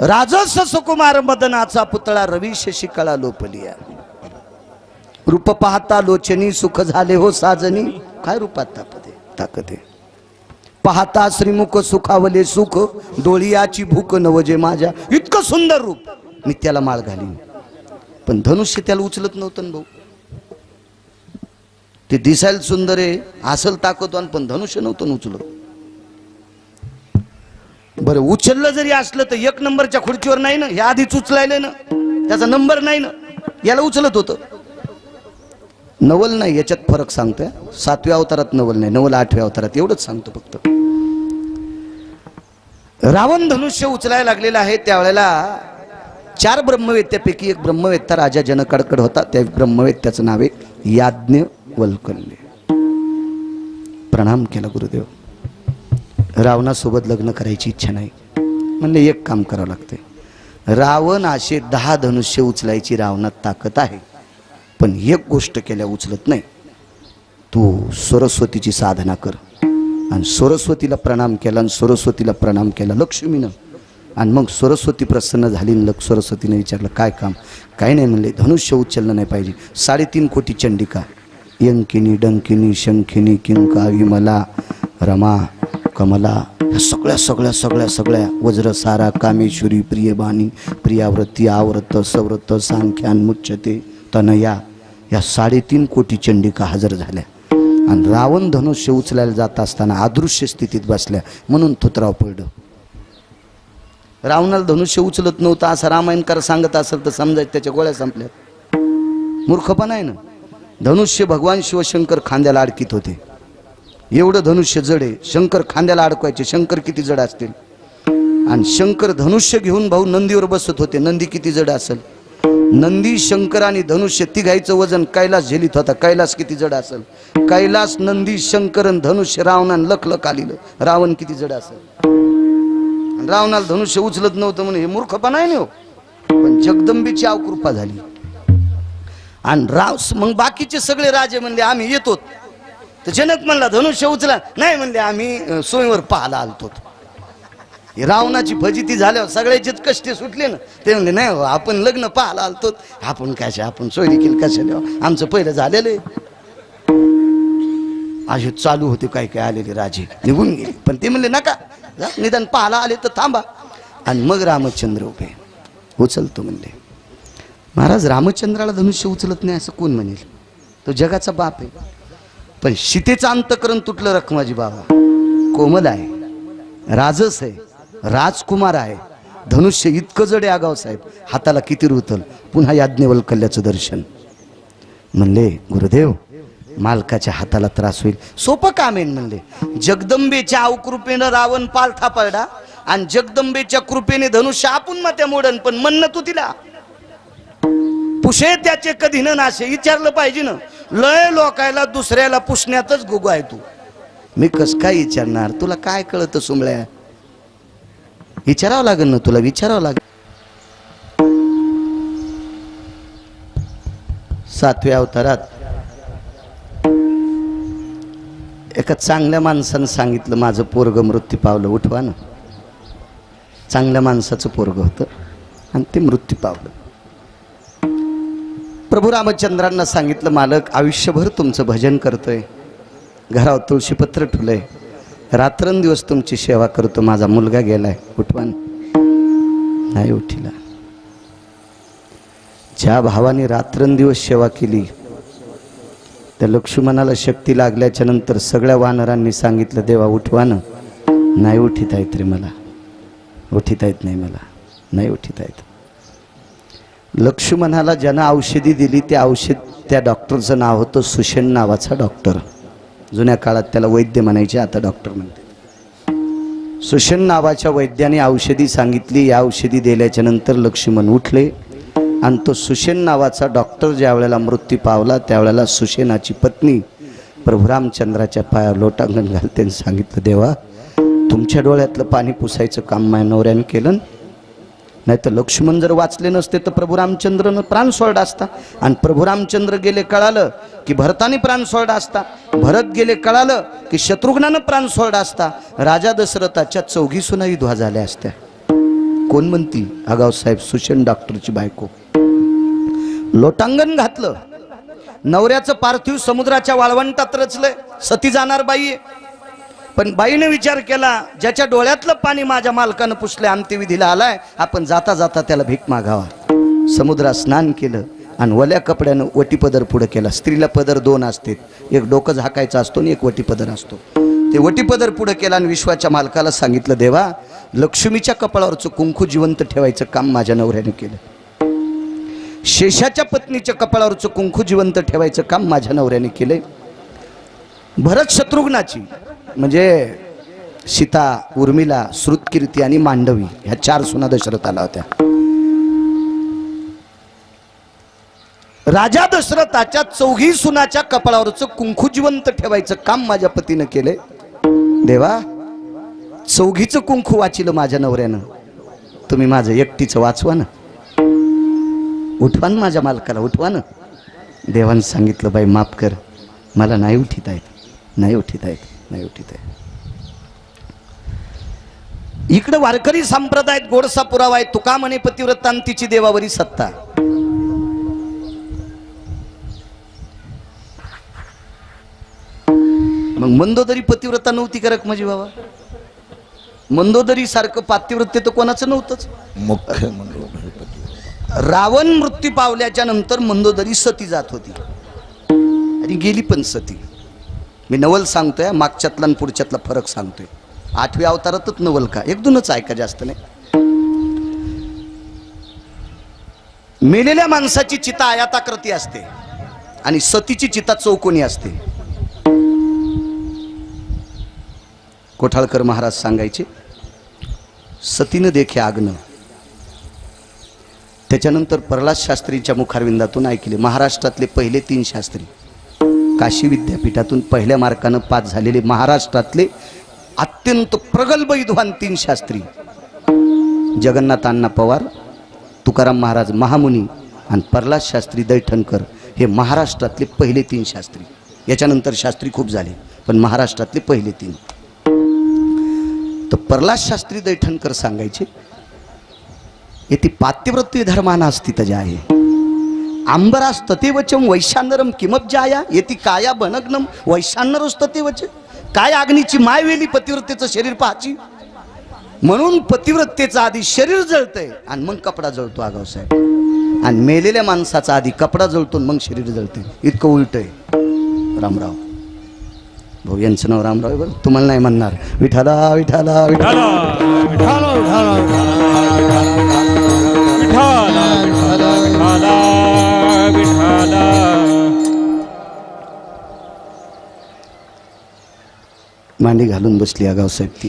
राजस सुकुमार मदनाचा पुतळा रवी शशिकळा लोपलिया रूप पाहता लोचनी सुख झाले हो साजनी. काय रूपात तापते? ताकदे पाहता श्रीमुख सुखावले सुख डोळियाची भूक नवजे माझ्या. इतकं सुंदर रूप. मी त्याला माळ घालीन. पण धनुष्य त्याला उचलत नव्हतं ना भाऊ. ते दिसायला सुंदर आहे असल ताकदवान पण धनुष्य नव्हतं उचलत. बरं उचललं जरी असलं तर एक नंबरच्या खुर्चीवर नाही ना हे आधीच उचलायलं ना. त्याचा नंबर नाही ना याला उचलत होतं. नवल नाही याच्यात फरक सांगतोय. सातव्या अवतारात नवल नाही नवल आठव्या अवतारात एवढंच सांगतो फक्त. रावण धनुष्य उचलायला लागलेलं आहे त्यावेळेला चार ब्रह्मवेत्यापैकी एक ब्रह्मवेत्ता राजा जनकडकड होता. त्या ब्रह्मवेत्याचं नाव आहे याज्ञ वल्कल्य प्रणाम केला गुरुदेव. रावणासोबत लग्न करायची इच्छा नाही. म्हणले एक काम करावं लागते रावण असे दहा धनुष्य उचलायची रावणात ताकद आहे. पण एक गोष्ट केल्या उचलत नाही. तू सरस्वतीची साधना कर. आणि सरस्वतीला प्रणाम केला आणि सरस्वतीला प्रणाम केला लक्ष्मीनं. आणि मग सरस्वती प्रसन्न झाली आणि सरस्वतीने विचारलं काय काम? काय नाही म्हणले धनुष्य उचललं नाही पाहिजे. साडेतीन कोटी चंडिका. यंकिनी डंकिनी शंखिनी किंका विमला रमा कमला सगळ्या सगळ्या सगळ्या सगळ्या वज्र सारा कामेश्वरी प्रियबाणी प्रियाव्रती आव्रत सव्रत सांख्यान मुच्छते तनया या साडेतीन कोटी चंडिका हजर झाल्या. आणि रावण धनुष्य उचलायला जात असताना अदृश्य स्थितीत बसल्या. म्हणून थुतराव पडलं. रावणाला धनुष्य उचलत नव्हतं असं रामायणकार सांगत असेल तर समजायचं त्याच्या गोळ्या संपल्या मूर्खपणा आहे ना? धनुष्य भगवान शिवशंकर खांद्याला अडकीत होते. एवढं धनुष्य जड आहे. शंकर खांद्याला अडकवायचे. शंकर किती जड असतील? आणि शंकर धनुष्य घेऊन भाऊ नंदीवर बसत होते. नंदी किती जड असेल? नंदी शंकर आणि धनुष्य तिघाईचं वजन कैलास झेलीत होता. कैलास किती जड असेल? कैलास नंदी शंकर धनुष्य रावणान लखलख आलेलं. रावण किती जड असेल? रावणाला धनुष्य उचलत नव्हतं म्हणून हे मूर्खपणा आहे ना हो. पण जगदंबीची अवकृपा झाली. आणि राव मग बाकीचे सगळे राजे म्हणले आम्ही येतो तर जनक म्हणला धनुष्य उचला. नाही म्हणले आम्ही सोयीवर पाहायला आलतो. रावणाची फजिती झाल्यावर सगळ्याचेच कष्ट सुटले ना ते म्हणले नाही हो आपण लग्न पाहायला आलतो. आपण कशा आपण सोय देखील कशा देऊ आमचं पहिलं झालेलं आहे. असे चालू होते काय काय आलेले राजे? निघून गेले. पण ते म्हणले नका निदान पाहायला आले तर थांबा. आणि मग रामचंद्र उभे. उचलतो म्हणले. महाराज रामचंद्राला धनुष्य उचलत नाही असं कोण म्हणेल? तो जगाचा बाप आहे. पण सीतेचं अंतकरण तुटलं रखमाजी बाबा. कोमल आहे राजस आहे राजकुमार आहे. धनुष्य इतकं जड आहे आगाव साहेब. हाताला किती रुतल. पुन्हा याज्ञवल्कल्याचं दर्शन. म्हणले गुरुदेव मालकाच्या हाताला त्रास होईल. सोपं काम येईल म्हणले. जगदंबेच्या अवकृपेनं रावण पालथा पडला आणि जगदंबेच्या कृपेने धनुष्य आपण मात्या मोडन पण म्हणणं तू तिला. पुषे त्याचे कधी नाशे विचारलं पाहिजे ना. लय लोकायला दुसऱ्याला पुसण्यातच गुगू आहे तू. मी कस काय विचारणार? तुला काय कळत सुमळ्या विचारावं लागेल ना तुला विचारावं लागेल. सातव्या अवतारात एका चांगल्या माणसानं सांगितलं माझं पोरग मृत्यू पावलं उठवा ना. चांगल्या माणसाचं पोरग होतं आणि ते मृत्यू पावलं. प्रभू रामचंद्रांना सांगितलं मालक आयुष्यभर तुमचं भजन करतोय. घरावर तुळशीपत्र ठुलंय. रात्रंदिवस तुमची सेवा करतो. माझा मुलगा गेलाय. उठवा ना. नाही उठिला. ज्या भावाने रात्रंदिवस सेवा केली त्या लक्ष्मणाला शक्ती लागल्याच्या नंतर सगळ्या वानरांनी सांगितलं देवा उठवा ना. नाही उठिता आहेत रे मला. उठिता आहेत नाही मला. नाही उठिता आहेत लक्ष्मणाला ज्यानं औषधी दिली ते औषध त्या डॉक्टरचं नाव होतं सुशेन नावाचा डॉक्टर. जुन्या काळात त्याला वैद्य म्हणायचे आता डॉक्टर म्हणते सुशेन नावाच्या वैद्याने औषधी सांगितली या औषधी दिल्याच्या नंतर लक्ष्मण उठले. आणि तो सुशेन नावाचा डॉक्टर ज्या वेळेला मृत्यू पावला त्यावेळेला सुशेनाची पत्नी प्रभू रामचंद्राच्या पायावर लोटांगण घालते सांगितलं देवा तुमच्या डोळ्यातलं पाणी पुसायचं काम माझ्या नवऱ्याने केलं नाही तर लक्ष्मण जर वाचले नसते तर प्रभू रामचंद्रनं प्राण सोडला असता. आणि प्रभू रामचंद्र गेले कळालं की भरताने प्राण सोडला असता. भरत गेले कळालं की शत्रुघ्नानं प्राण सोडला असता. राजा दशरथाच्या चौघी सुना विधवा झाल्या असत्या. कोण म्हणती आगाव साहेब सुशन डॉक्टरची बायको. लोटांगण घातलं. नवऱ्याचं पार्थिव समुद्राच्या वाळवंटात रचलंय. सती जाणार बाई पण बाईने विचार केला ज्याच्या डोळ्यातलं पाणी माझ्या मालकानं पुसले अंत्यविधीला आलाय आपण जाता जाता त्याला भीक मागावा. समुद्रात स्नान केलं आणि वल्या कपड्यानं वटीपदर पुढं पुढे केला. स्त्रीला पदर दोन असते. एक डोकं झाकायचा असतो आणि एक वटीपदर असतो. ते वटीपदर पुढं पुढे केला आणि विश्वाच्या मालकाला सांगितलं देवा लक्ष्मीच्या कपाळावरचं कुंकू जिवंत ठेवायचं काम माझ्या नवऱ्याने केलं. शेषाच्या पत्नीच्या कपाळावरचं कुंकू जिवंत ठेवायचं काम माझ्या नवऱ्याने केलंय. भरत शत्रुघ्नाची म्हणजे सीता उर्मिला श्रुतकीर्ती आणि मांडवी ह्या चार सुना दशरथाला होत्या. राजा दशरथाच्या चौघी सुनाच्या कपाळावरचं कुंकू जिवंत ठेवायचं काम माझ्या पतीनं केलंय. देवा चौघीचं कुंकू वाचिलं माझ्या नवऱ्यानं. तुम्ही माझं एकटीचं वाचवा ना. उठवा ना माझ्या मालकाला उठवा ना. देवानं सांगितलं बाई माफ कर. मला नाही उठित आहेत नाही उठित आहेत. नाही उठित आहेत इकडं वारकरी संप्रदायात गोडसा पुरावा आहे तुका म्हणे पतिव्रतांतीची देवावरी सत्ता. मग मंदोदरी पतिव्रता नव्हती करक माझी बाबा? मंदोदरी सारखं पातिव्रत्य तर कोणाचं नव्हतंच. मुख्य रावण मृत्यू पावल्याच्या नंतर मंदोदरी सती जात होती. आणि गेली पण सती. मी नवल सांगतोय मागच्यातला आणि पुढच्यातला फरक सांगतोय. आठव्या अवतारातच नवल का? एक दोनच ऐका जास्त नाही. मेलेल्या माणसाची चिता आयाताकृती असते आणि सतीची चिता चौकोनी असते. कोठाळकर महाराज सांगायचे सतीनं देखे आग्न त्याच्यानंतर प्रल्हाद शास्त्रीच्या मुखारविंदातून ऐकले महाराष्ट्रातले पहिले तीन शास्त्री. काशी विद्यापीठातून पहिल्या मार्कानं पास झालेले महाराष्ट्रातले अत्यंत प्रगल्भ विद्वान तीन शास्त्री. जगन्नाथ अण्णा पवार तुकाराम महाराज महामुनी आणि प्रल्हाद शास्त्री दैठणकर हे महाराष्ट्रातले पहिले तीन शास्त्री. याच्यानंतर शास्त्री खूप झाले पण महाराष्ट्रातले पहिले तीन. तर प्रल्हाद शास्त्री दैठणकर सांगायचे येथे पात्यवृत्ती धर्माना अस्तित्व जे आहे आंबरास ततेवचम वैशानरम किमब्जाया येती काया बनग्नम वैशानरस ततेवच. काय अग्नीची माय वेली पतिव्रतेचं शरीर पाहाची? म्हणून पतिव्रतेचं आधी शरीर जळतंय आणि मग कपडा जळतो आगाव साहेब. आणि मेलेल्या माणसाचा आधी कपडा जळतो मग शरीर जळते इतकं उलट आहे रामराव. भाऊ यांचं नाव रामराव बरं. तुम्हाला नाही म्हणणार. विठाला विठाला. विठाला विठाला विठाला विठाला. मांडी घालून बसली आगावसाहेब ती.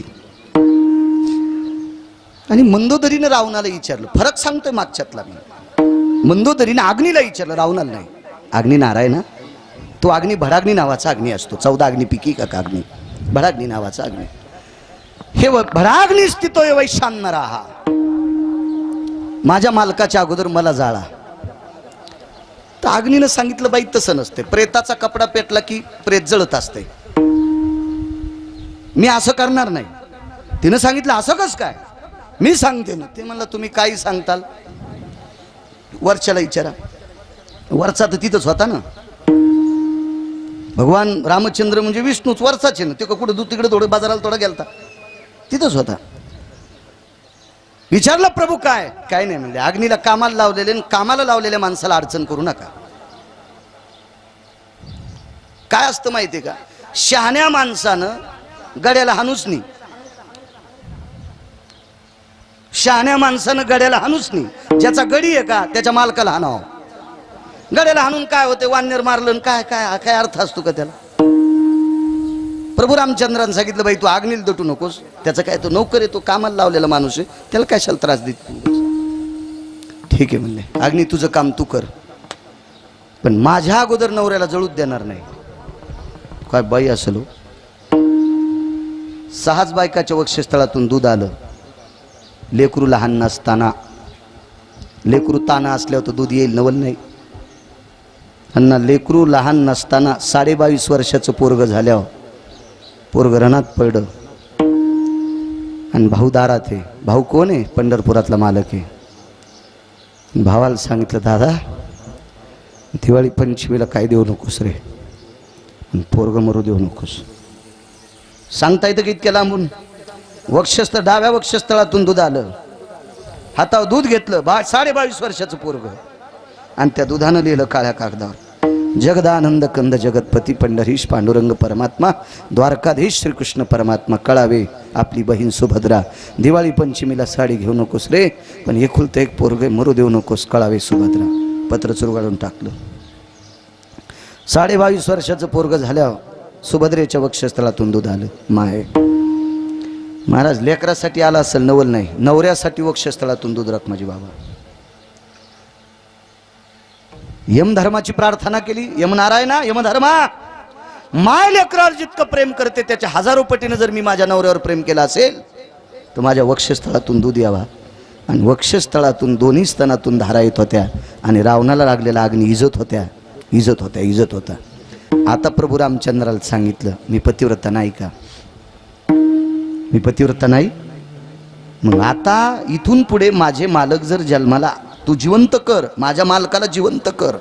आणि मंदोदरीनं रावणाला विचारलं. फरक सांगतोय मागच्यातला मी. मंदोदरीनं अग्नीला विचारलं. रावणाला नाही. अग्नी नारायण ना तो अग्नी भडाग्नी नावाचा अग्नी असतो. चौदा अग्नी पिकी का अग्नी भडाग्नी नावाचा अग्नी हे व- भडाग्नी स्थितोय वैशान्य हा. माझ्या मालकाच्या अगोदर मला जाळा. तर अग्नीनं सांगितलं बाई तसं नसते प्रेताचा कपडा पेटला की प्रेत जळत असते मी असं करणार नाही. तिनं सांगितलं असं कस काय? मी सांगते ना ते म्हणलं तुम्ही काही सांगताल? वरच्याला विचारा वरचा तर तिथंच होता ना. भगवान रामचंद्र म्हणजे विष्णूच वरचाचे ना. ते का कुठं दू तिकडे थोडं बाजाराला थोडा गेलता. तिथंच होता. विचारलं प्रभू काय? काय नाही म्हणजे अग्नीला कामाला लावलेले कामाला लावलेल्या माणसाला अडचण करू नका. काय असतं माहिती का? शहाण्या माणसानं गड्याला हाणूच नाही शहाण्या माणसानं गड्याला हाणूच नाही ज्याचा गडी आहे का त्याच्या मालकाला हाणावं. गड्याला हाणून काय होते वानर मारलं आणि काय काय काय अर्थ असतो का त्याला? प्रभू रामचंद्रानं सांगितलं बाई तू आग्नील दटू नकोस. त्याचं काय तो नोकर आहे तो कामाला लावलेला माणूस आहे. त्याला कशाला त्रास देत ठीक आहे म्हणले. अग्नी तुझं काम तू कर. पण माझ्या अगोदर नवऱ्याला जळूच देणार नाही. काय बाई असलो सहाच बायकाच्या वक्षस्थळातून दूध आलं. लेकरू लहान नसताना लेकरू ताना असल्यावर तर दूध येईल नवल नाही. अण्णा लेकरू लहान नसताना साडेबावीस वर्षाचं पोरग झाल्यावर पोरग रणात पडलं. आणि भाऊ दारात आहे. भाऊ कोण आहे? पंढरपुरातला मालक आहे. भावाला सांगितलं दादा दिवाळी पंचमीला काय देऊ नकोस रे? पोरग मरू देऊ नकोस. सांगता येतं की इतक्या लांबून? वक्षस्थ डाव्या वक्षस्थळातून दूध आलं. हातावर दूध घेतलं. बा साडे बावीस वर्षाचं पोरग. आणि त्या दुधानं लिहिलं काळ्या कागदावर. जगदानंद कंद जगतपती पंढरीश पांडुरंग परमात्मा द्वारकाधीश श्रीकृष्ण परमात्मा कळावे आपली बहीण सुभद्रा. दिवाळी पंचमीला साडी घेऊ नकोस रे पण एकुलतं एक पोरगे मरू देऊ नकोस कळावे सुभद्रा. पत्र चुरगाळून टाकलं. साडे बावीस वर्षाचं पोरग झाल्यावर सुभद्रेच्या वक्षस्थळातून दूध आलं. माय. महाराज लेकरासाठी आला असेल नवल नाही. नवऱ्यासाठी वक्षस्थळातून दूध राख माझी बाबा. यमधर्माची प्रार्थना केली. यमनारायणा यमधर्मा! माय लेकरावर जितकं प्रेम करते त्याच्या हजारो पटीनं जर मी माझ्या नवऱ्यावर प्रेम केलं असेल तर माझ्या वक्षस्थळातून दूध यावा. आणि वक्षस्थळातून दोन्ही स्तनातून धारा येत होत्या आणि रावणाला लागलेला अग्नी इजत होत्या इजत होत्या इजत होता. आता प्रभू रामचंद्राला सांगितलं मी पतिव्रता नाही का? मी पतिव्रता नाही. मग आता इथून पुढे माझे मालक जर जन्माला तू जिवंत कर माझ्या मालकाला जिवंत कर.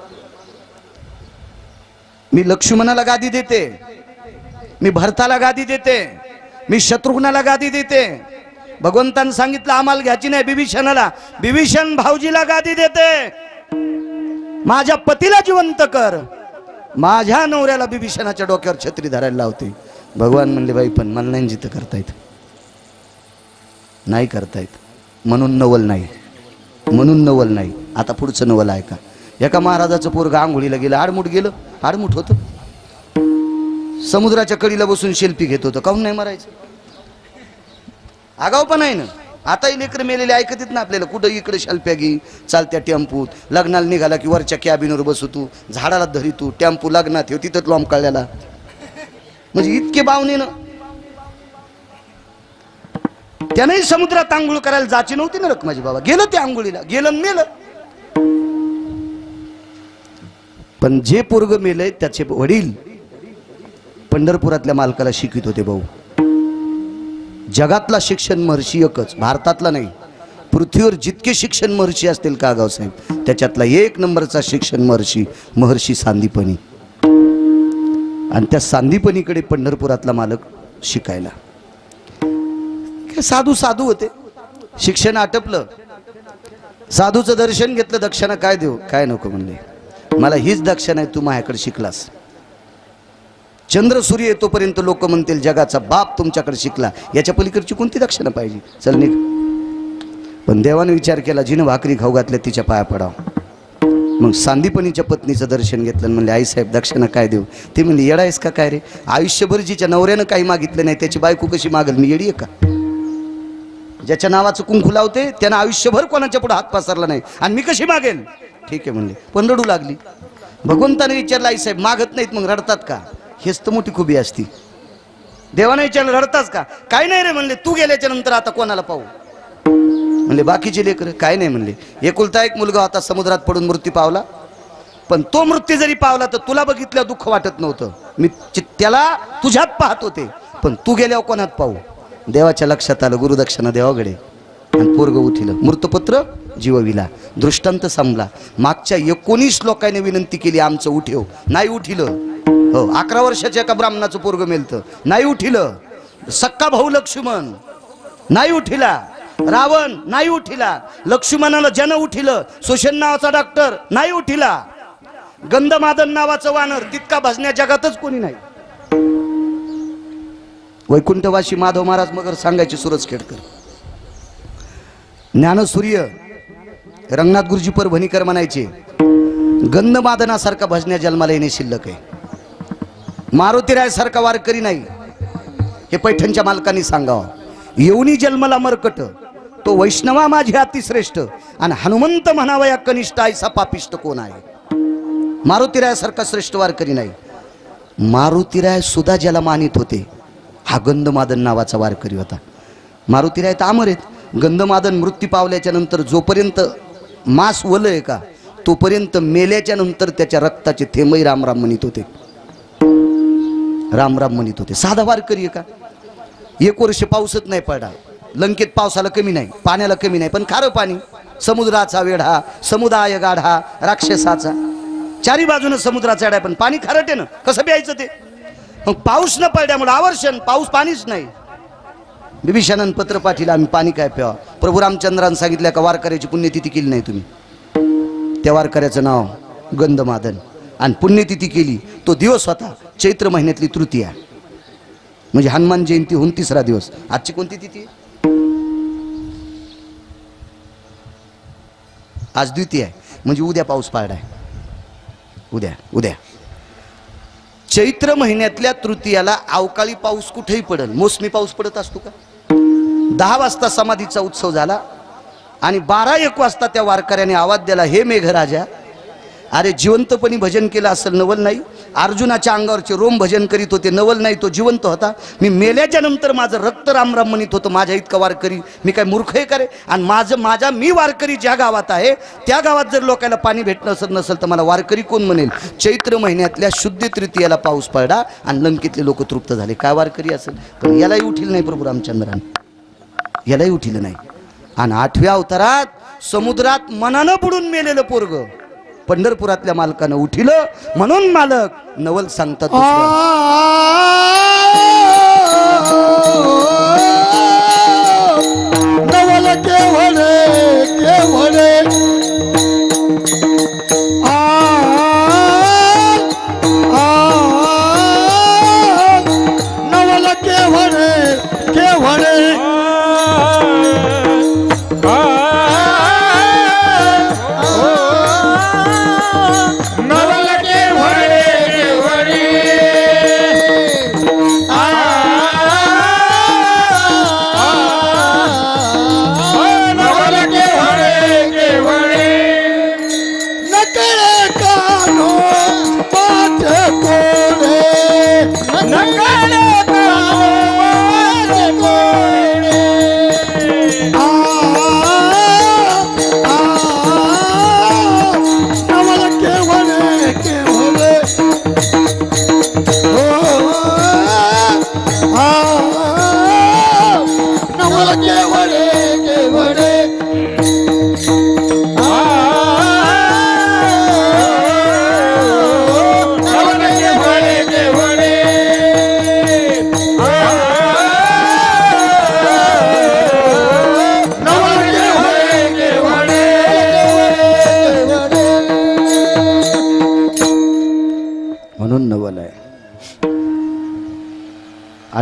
मी लक्ष्मणाला गादी देते. मी भरताला गादी देते. मी शत्रुघ्नाला गादी देते. भगवंतानं सांगितलं आम्हाला घ्यायची नाही बिभीषणाला बिभीषण भाऊजीला गादी देते. माझ्या पतीला जिवंत कर. माझ्या नवऱ्याला बिभीषणाच्या डोक्यावर छत्री धरायला लावते. भगवान म्हणले बाई पण मला नाही जिथं करतायत. नाही करतायत. म्हणून नवल नाही. म्हणून नवल नाही. आता पुढचं नवल आहे का? एका महाराजाचं पोरग आंघोळीला गेलं आडमुठ गेलं आडमुठ होतं. समुद्राच्या कडीला बसून शिल्पी घेत होतं. काहून नाही मारायचं? आगाव पण आहे ना. आताही लेकरं मेलेले ऐकत ना आपल्याला. कुठं इकडे शल्प्या घे चालत्या टेम्पूत लग्नाला निघाला की वरच्या कॅबिनवर बसू तू. झाडाला धरी तू. टेम्पू लग्नात ठेव तिथं लॉम कळल्याला म्हणजे इतके बावणे ना. त्यानंही समुद्रात आंघोळ करायला जाची नव्हती ना रखमाजी बाबा. गेलं ते आंघोळीला. गेलं मेलं. पण जे पोरग मेलंय त्याचे वडील पंढरपुरातल्या मालकाला शिकवित होते भाऊ. जगातला शिक्षण महर्षी एकच भारतातला नाही. पृथ्वीवर जितके शिक्षण महर्षी असतील का गावसाहेब त्याच्यातला एक नंबरचा शिक्षण महर्षी महर्षी सांदीपणी आणि त्या सांदीपणीकडे पंढरपुरातला मालक शिकायला. साधू साधू होते. शिक्षण आटपलं. साधूचं दर्शन घेतलं दक्षिणा काय देऊ काय नको म्हणले. मला हीच दक्षिणा आहे तू माझ्याकडे शिकलास. चंद्र सूर्य येतोपर्यंत लोक म्हणतील जगाचा बाप तुमच्याकडे शिकला. याच्या पलीकडची कोणती दक्षिणा पाहिजे? चल निघ. पण देवाने विचार केला जिनं भाकरी खाऊ घातल्या तिच्या पाया पडाव. मग सांदीपणीच्या पत्नीचं दर्शन घेतलं म्हणले म्हणले आईसाहेब दक्षिणा काय देऊ? ते म्हणले येडा आहेस का काय रे? आयुष्यभर जिच्या नवऱ्यानं काही मागितलं नाही त्याची बायको कशी मागल? मी येडी आहे का? ज्याच्या नावाचं कुंकू लावते त्यानं आयुष्यभर कोणाच्या पुढे हात पसरला नाही. आणि मी कशी मागेल? ठीक आहे म्हणले. पण रडू लागली. भगवंताने विचारलं आईसाहेब मागत नाहीत मग रडतात का? हेच तर मोठी खुबी असती. देवाने विचारलं रडताच का? काय नाही रे म्हणले तू गेल्याच्यानंतर आता कोणाला पाहू? म्हणले बाकीचे लेकर काय नाही म्हणले एकुलता एक मुलगा होता समुद्रात पडून मृत्यू पावला. पण तो मृत्यू जरी पावला तर तुला बघितल्या दुःख वाटत नव्हतं. मी चि- त्याला तुझ्यात पाहत होते. पण तू गेल्यावर कोणात पाहू? देवाच्या लक्षात आलं गुरुदक्षिणा देवाकडे. आणि पोरग उठिलं. मृतपत्र जीवविला. दृष्टांत संपला. मागच्या एकोणीस लोकांनी विनंती केली आमचं उठेव नाही उठिलं. हो अकरा वर्षाच्या एका ब्राह्मणाचं पोरग मेलतं. नाही उठिलं. सक्का भाऊ लक्ष्मण. नाही उठिला. रावण नाही उठिला. लक्ष्मणाला जन उठिलं सुशन नावाचा डॉक्टर नाही उठिला. गंधमादन नावाचं वानर तितका भजण्या जगातच कोणी नाही. वैकुंठवासी माधव महाराज मगर सांगायचे सुरज खेडकर. ज्ञानसूर्य रंगनाथ गुरुजी परभणीकर म्हणायचे गंधमादनासारखा भजण्या जन्माला येणे शिल्लक आहे. मारुतीरायसारखा वारकरी नाही. हे पैठणच्या मालकांनी सांगावं. येऊनी जन्मला मरकट तो वैष्णवा माझी अतिश्रेष्ठ आणि हनुमंत म्हणावा या कनिष्ठ आईचा पापिष्ट कोण आहे? मारुतीरायासारखा श्रेष्ठ वारकरी नाही. मारुतीराय सुद्धा ज्याला मानित होते हा गंधमादन नावाचा वारकरी होता. मारुतीराय तर अमर आहेत. गंधमादन मृत्यू पावल्याच्या नंतर जोपर्यंत मास वलं आहे का? तोपर्यंत मेल्याच्या नंतर त्याच्या रक्ताचे थेंबही रामराम म्हणत होते. रामराम म्हणत होते. साधा वारकरी का? एक वर्ष पाऊसच नाही पडा. लंकेत पावसाला कमी नाही पाण्याला कमी नाही पण खारं पाणी. समुद्राचा वेढा समुदाय गाढा राक्षसाचा. चारी बाजूनं समुद्राचा वेढा पण पाणी खारटे ना? कसं प्यायचं ते? मग पाऊस न पडल्यामुळे आवर्षण पाऊस पाणीच नाही. बिभीषणानं पत्र पाठीला आम्ही पाणी काय प्यावा? प्रभू रामचंद्रानं सांगितलं का वारकऱ्याची पुण्यतिथी केली नाही तुम्ही? त्या वारकऱ्याचं नाव गंधमादन. आणि पुण्यतिथी केली तो दिवस होता चैत्र महिन्यातली तृतीया. म्हणजे हनुमान जयंती होऊन तिसरा दिवस. आजची कोणती तिथी? आहे? आज द्वितीय आहे. म्हणजे उद्या पाऊस पाळलाय उद्या उद्या. चैत्र महिन्यातल्या तृतीयाला अवकाळी पाऊस कुठेही पडल. मोसमी पाऊस पडत असतो का? दहा वाजता समाधीचा उत्सव झाला आणि बारा एक वाजता त्या वारकऱ्याने आवाज दिला हे मेघराजा अरे जिवंतपणी भजन केलं असेल नवल नाही अर्जुनाच्या अंगावरचे रोम भजन करीत होते नवल नाही तो जिवंत होता. मी मेल्याच्या नंतर माझं रक्त रामराम म्हणत होतं माझ्या इतकं वारकरी मी काय मूर्ख करे आणि माझं माझा मी वारकरी ज्या गावात आहे त्या गावात जर लोकांना पाणी भेटणं असत नसेल तर मला वारकरी कोण म्हणेल? चैत्र महिन्यातल्या शुद्ध तृतीयाला पाऊस पडला आणि लंकेतले लोक तृप्त झाले. काय वारकरी असेल? पण यालाही उठील नाही प्रभू रामचंद्रान. यालाही उठिलं नाही. आणि आठव्या अवतारात समुद्रात मनानं बुडून मेलेलं पोरग पंढरपुरातल्या मालकानं उठिलं. म्हणून मालक नवल सांगतात नवल केवळ केवळ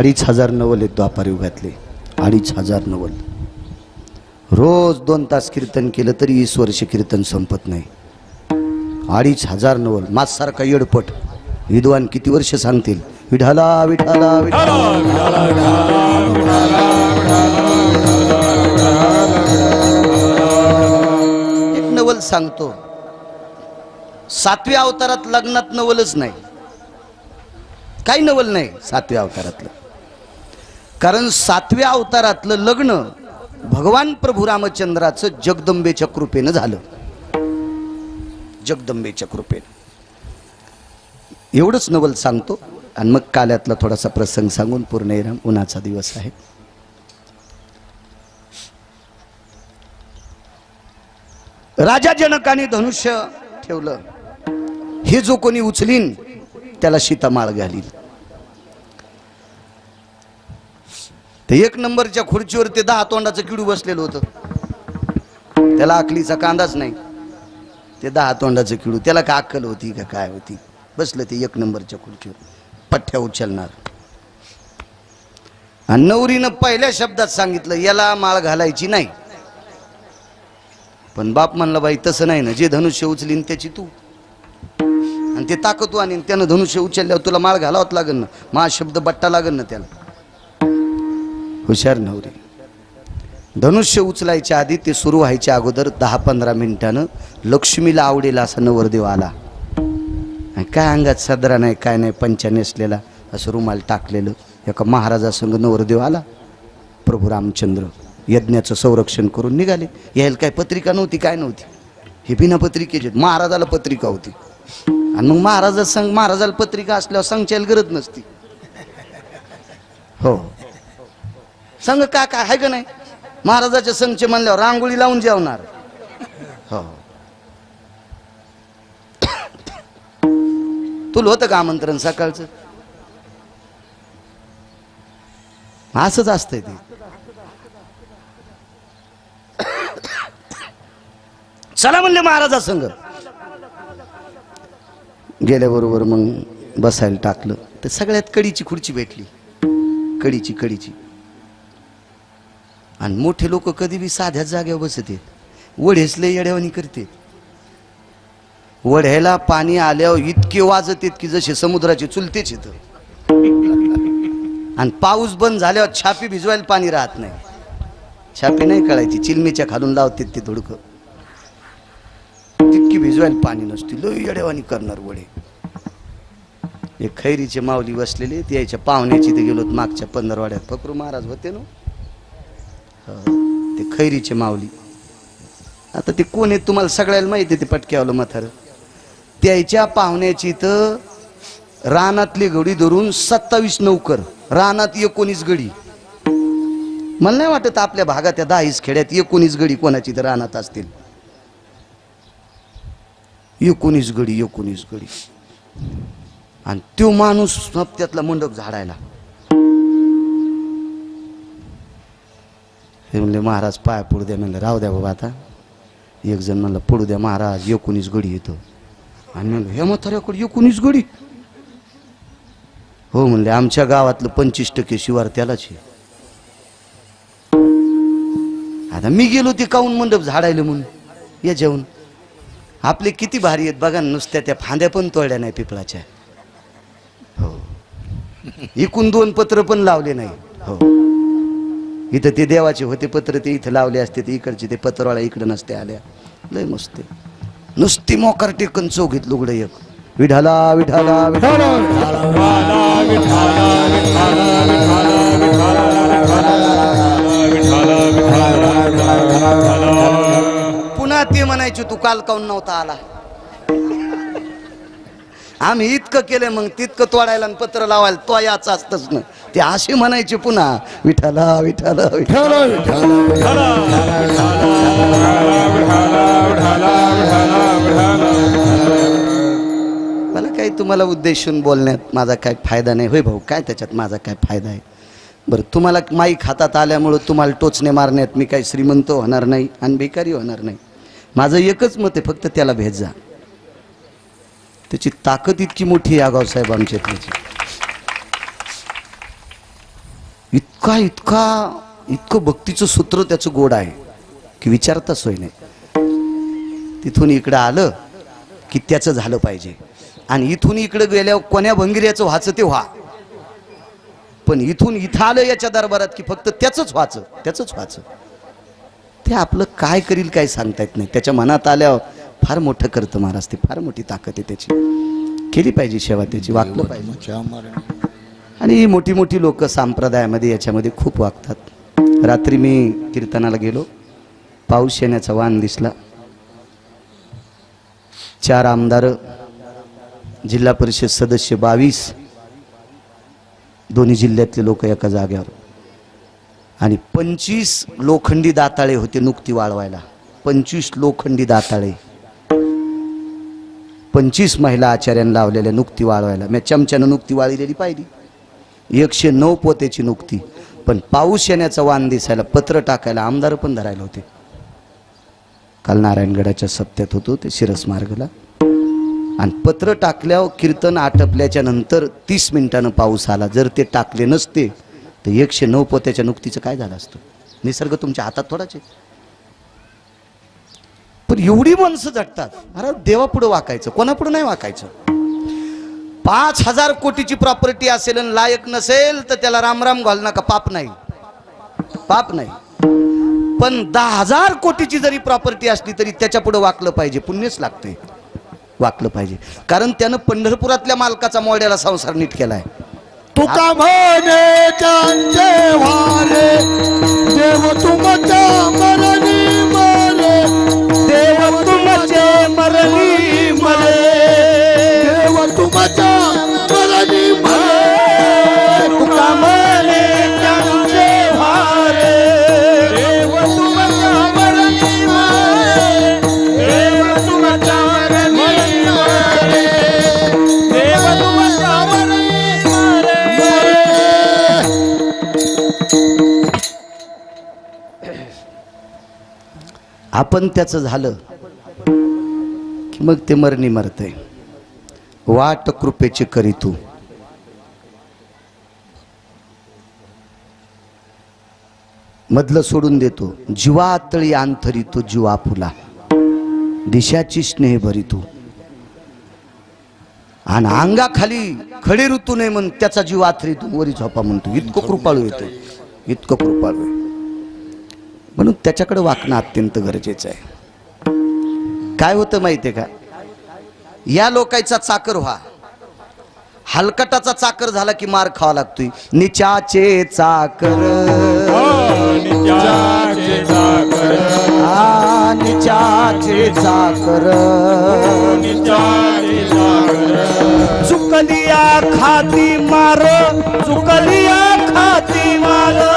अडीच हजार नवल आहेत द्वापार युगातले अडीच हजार नवल. रोज दोन तास कीर्तन केलं तरी वीस वर्ष कीर्तन संपत नाही. अडीच हजार नवल. माझसारखा येडपट. विद्वान किती वर्ष सांगतील? विठाला विठाला विठाला एक नवल सांगतो. सातव्या अवतारात लग्नात नवलच नाही. काही नवल नाही सातव्या अवतारातलं. कारण सातव्या अवतारातलं लग्न भगवान प्रभू रामचंद्राचं जगदंबेच्या कृपेनं झालं. जगदंबेच्या कृपेनं. एवढंच नवल सांगतो. आणि मग काल्यातला थोडासा प्रसंग सांगून पूर्ण येणार उन्हाचा दिवस आहे. राजा जनकाने धनुष्य ठेवलं. हे जो कोणी उचलीन त्याला सीतामाळ घालील ते एक नंबरच्या खुर्चीवर ते दहा तोंडाचं किडू बसलेलं होतं. त्याला अकलीचा कांदाच नाही. ते दहा तोंडाचं किडू त्याला का अक्कल होती का काय होती? बसलं ते एक नंबरच्या खुर्चीवर पठ्ठ्या उचलणार. आणि नवरीनं पहिल्या शब्दात सांगितलं याला माळ घालायची नाही. पण बाप म्हणला बाई तसं नाही ना जे धनुष्य उचलीन त्याची तू. आणि ते ताकद आणि त्यानं धनुष्य उचलल्यावर तुला माळ घालावत लागेल ना मा शब्द बट्टा लागेल ना त्याला. हुशार नवरी. धनुष्य उचलायच्या आधी ते सुरू व्हायच्या अगोदर दहा पंधरा मिनिटानं लक्ष्मीला आवडेल असा नवरदेव आला. काय अंगात सदरा नाही काय नाही पंचा नेसलेला असं रुमाल टाकलेलं एका महाराजासंग नवरदेव आला. प्रभू रामचंद्र यज्ञाचं संरक्षण करून निघाले. यायला काय पत्रिका नव्हती काय नव्हती? हे बिना पत्रिकेची महाराजाला पत्रिका होती. आणि मग महाराजा संग महाराजाला पत्रिका असल्यावर सांगच्याला गरज नसती. हो. संघ का काय आहे का नाही? महाराजाच्या संघचे म्हणल्यावर रांगोळी लावून जेवणार. हो. तुला होतं का आमंत्रण सकाळचं? असंच असतंय ते. चला म्हणले महाराजा संघ गेल्याबरोबर मग बसायला टाकलं. तर सगळ्यात कडीची खुर्ची भेटली. कडीची कडीची आणि मोठे लोक कधी बी साध्याच जाग्यावर बसते वढेसले येड्यावानी करते वढ्याला पाणी आल्यावर इतके वाजत की जसे समुद्राचे चुलतेच येत. आणि पाऊस बंद झाल्यावर छापी भिजवायला पाणी राहत नाही. छापी नाही कळायची. चिलमीच्या खालून लावते ते थोडकं तितकी भिजवायला पाणी नसते. लई येड्यावानी करणार वडे एक खैरीचे माऊली बसलेले ते यायच्या पाहुण्याची ते गेलो मागच्या पंधरवाड्यात फकरू महाराज होते ना? ते खैरीचे माऊली. आता ते कोण आहेत तुम्हाला सगळ्याला माहिती आहे ते पटक्यावलं म्हातारं त्याच्या पाहुण्याची तर रानातली गडी धरून सत्तावीस नौकर रानात एकोणीस गडी. मला नाही वाटत आपल्या भागात त्या दहावीस खेड्यात एकोणीस गडी कोणाची तर रानात असतील. एकोणीस गडी एकोणीस गडी. आणि तो माणूस त्यातला मंडप झाडायला. हे म्हणले महाराज पाय पडू द्या. म्हणलं राहू द्या बाबा आता. एक जण म्हणलं पडू द्या महाराज एकोणीस गडी येतो आणि म्हणलं हे म्हाताऱ्याकडे एकोणीस गडी? हो म्हणले आमच्या गावातलं पंचवीस टक्के शिवार त्यालाच आहे. आता मी गेलो ते काऊन मंडप झाडायला म्हणून? या जेवण. आपले किती भारी आहेत बघा ना, नुसत्या त्या फांद्या पण तोडल्या नाही पिपळाच्या. हो. एकूण दोन पत्र पण लावले नाही. हो. इथं ते देवाचे होते पत्र ते इथं लावले असते ते इकडचे ते पत्रवाळा इकडं नसते आल्या. लय मस्त नुसती मोकार टेकन चौघीत लुगडं एक. विढाला विढाला विढाला पुन्हा ते म्हणायचे तू काल काऊन नव्हता आला? आम्ही इतकं केलं मग तितकं तोडायला आणि पत्र लावायला तो याच असतच ना. ते असे म्हणायचे पुन्हा विठाला विठाला विठाला मला काही तुम्हाला उद्देशून बोलण्यात माझा काय फायदा नाही. होय भाऊ काय त्याच्यात माझा काय फायदा आहे? बरं तुम्हाला माईक हातात आल्यामुळं तुम्हाला टोचणे मारण्यात मी काही श्रीमंत होणार नाही आणि बेकारी होणार नाही. माझं एकच मत आहे फक्त त्याला भेट जा. त्याची ताकद इतकी मोठी आहे आगाव साहेब आमच्या त्याची इतका इतका इतकं भक्तीचं सूत्र त्याचं गोड आहे की विचारता सोय नाही. तिथून इकडं आलं की त्याचं झालं पाहिजे. आणि इथून इकडं गेल्यावर कोण्या भंगिऱ्याचं व्हायचं ते व्हा. पण इथून इथं आलं याच्या दरबारात की फक्त त्याचंच व्हायचं त्याचंच व्हायचं. ते आपलं काय करील काय सांगता येत नाही. त्याच्या मनात आल्यावर फार मोठं करतं महाराज ते फार मोठी ताकद आहे त्याची. केली पाहिजे सेवा त्याची वागलं पाहिजे. आणि मोठी मोठी लोक संप्रदायामध्ये याच्यामध्ये खूप वागतात. रात्री मी कीर्तनाला गेलो. पाऊस येण्याचा वाण दिसला. चार आमदार जिल्हा परिषद सदस्य बावीस. दोन्ही जिल्ह्यातले लोक एका जाग्यावर आणि पंचवीस लोखंडी दाताळे होते नुकती वाळवायला. पंचवीस लोखंडी दाताळे. पंचवीस महिला आचार्यांना लावलेल्या नुकती वाळवायला. मी चमच्यानं नुकती वाळलेली पाहिली. एकशे नऊ पोत्याची नुकती. पण पाऊस येण्याचा वाण दिसायला पत्र टाकायला आमदार पण धरायला होते. काल नारायणगडाच्या सत्यात होतो ते शिरस मार्गला. आणि पत्र टाकल्यावर कीर्तन आटपल्याच्या नंतर तीस मिनिटानं पाऊस आला. जर ते टाकले नसते तर एकशे नऊ पोत्याच्या नुकतीचं काय झालं असतं? निसर्ग तुमच्या हातात थोडाच आहे. पण एवढी माणसं झटतात. अरे देवापुढं वाकायचं कोणापुढं नाही वाकायचं. पाच हजार कोटीची प्रॉपर्टी असेल आणि लायक नसेल तर त्याला रामराम घाल नका. पाप नाही. पाप नाही. पण दहा हजार कोटीची जरी प्रॉपर्टी असली तरी त्याच्या पुढे वाकलं पाहिजे. पुण्यच लागतंय. वाकलं पाहिजे. कारण त्यानं पंढरपुरातल्या मालकाचा मोड्याला संसार नीट केलाय. तुका म्हणे त्यांचे वारे देव तुमच्या मरणी मरे देव तुमच्या मरणी मरे. आपण त्याचं झालं की मग ते मरणी मरतय. वाट कृपेची करी तू. मधलं सोडून देतो. जीवातळी आंथरी तो जीवा फुला. दिशाची स्नेह भरी तू. आणि अंगाखाली खडे ऋतू नाही म्हण त्याचा जीव आथरी तू वरी झोपा म्हणतो. इतकं कृपाळू येतो इतकं कृपाळू आहे. म्हणून त्याच्याकडे वागणं अत्यंत गरजेचं आहे. काय होतं माहितीये का? या लोकांचा चाकर व्हा. हलकटाचा चाकर झाला की मार खावा लागतोय. निचाचे चाकर. निचाचे चाकर. नित्याचे सागर चुकलिया खाती मार. चुकलिया खाती मार.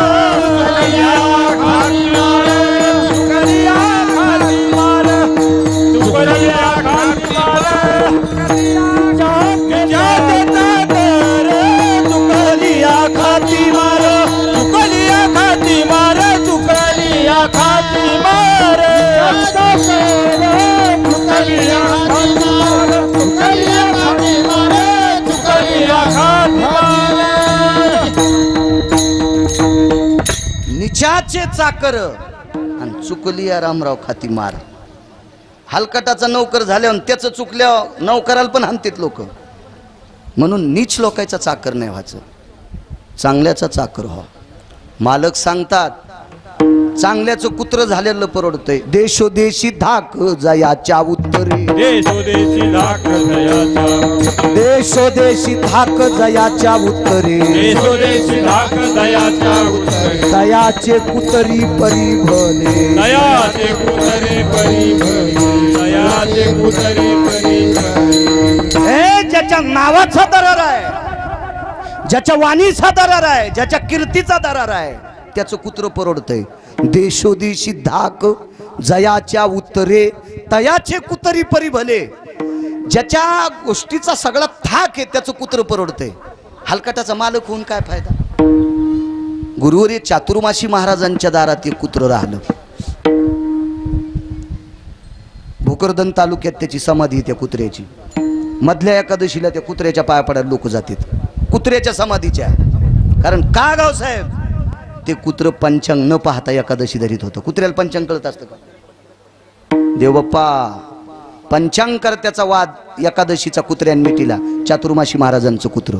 निचाचे चाकर आणि चुकली या रामराव खाती मार. हलकटाचा नौकर झाल्यावर त्याचं चुकल्या नौकराला पण हानतेत लोक. म्हणून नीच लोकांचा चाकर नाही व्हायचं. चांगल्याचा चाकर व्हा मालक सांगतात चांगल्याचं कुत्र झालेलं परवडतंय. देशोदेशी धाक जयाच्या उत्तरे. देशोदेशी लाख दयाचा देशोदेशी धाक जयाच्या उत्तरे. देशोदेशी लाख दयाचा उत्तर. दयाचे कुतरी परी भले दयाचे कुतरे परी भरी दयाचे कुतरे परी भरी हे ज्याच्या नावाचा दरार आहे ज्याच्या वाणीचा दरार आहे ज्याच्या कीर्तीचा दरार आहे त्याचं कुत्र परवडतंय. देशोदेशी धाक जयाच्या उत्तरे तयाचे कुतरी परी भले. ज्याच्या गोष्टीचा सगळा थाक आहे त्याचं कुत्र परवडतंय. हलकटाचा मालक होऊन काय फायदा? गुरुवारी चातुर्माशी महाराजांच्या दारात एक कुत्र राहिलं. भोकरदन तालुक्यात त्याची समाधी आहे त्या कुत्र्याची. मधल्या एकादशीला त्या कुत्र्याच्या पाया पडायला लोक जातात. कुत्र्याच्या समाधीच्या. कारण का गाव साहेब? ते कुत्र पंचांग न पाहता एकादशी धरीत होतं. कुत्र्याला पंचांग कळत असतं का? देवबाप्पा पंचांगकर्त्याचा वाद एकादशीचा कुत्र्यान मिटीला चातुर्माशी महाराजांचं कुत्र.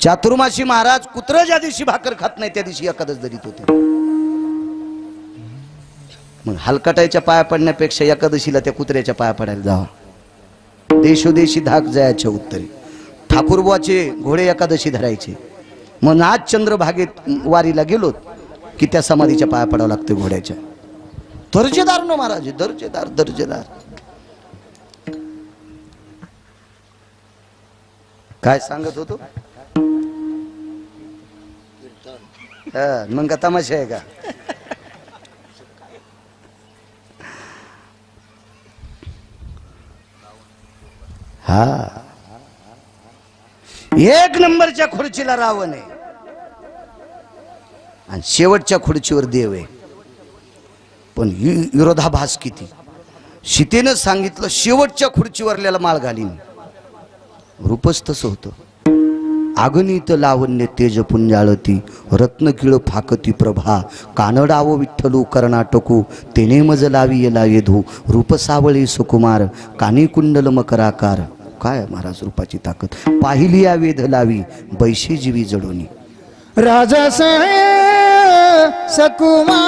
चातुर्माशी महाराज कुत्र ज्या दिवशी भाकर खात नाही त्या दिवशी एकादश धरीत होते. मग हलकटायच्या पाया पडण्यापेक्षा एकादशीला त्या कुत्र्याच्या पाया पडायला जावा. देशोदेशी धाक जयाच्या उत्तरे. ठाकूरबाचे घोडे एकादशी धरायचे. मग आज चंद्रभागेत वारीला गेलोत की त्या समाधीच्या पाया पडावं लागतं घोड्याच्या. दर्जेदार न महाराज दर्जेदार दर्जेदार. काय सांगत होतो? मग का तमाशा आहे का? हा. एक नंबरच्या खुर्चीला रावण आहे. आणि शेवटच्या खुर्चीवर देव आहे. पण विरोधाभास किती? सीतेनं सांगितलं शेवटच्या खुर्चीवरल्याला माळ घालीन. रूपच तसं होतं. आगनीत लावण्य तेज पुंजाळती रत्नकिळ फाकती प्रभा कानडाव विठ्ठलू कर्नाटकू तेने मज लावी येला येधू रूप सावळी सुकुमार कानी कुंडल मकराकार. काय महाराज रूपाची ताकद? पाहिली या वेध लावी बैशी जीवी जडोनी. राजस सकुमा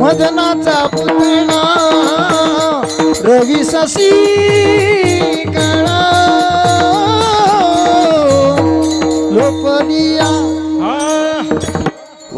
मदनाचा पुतणा रवी ससी कळा.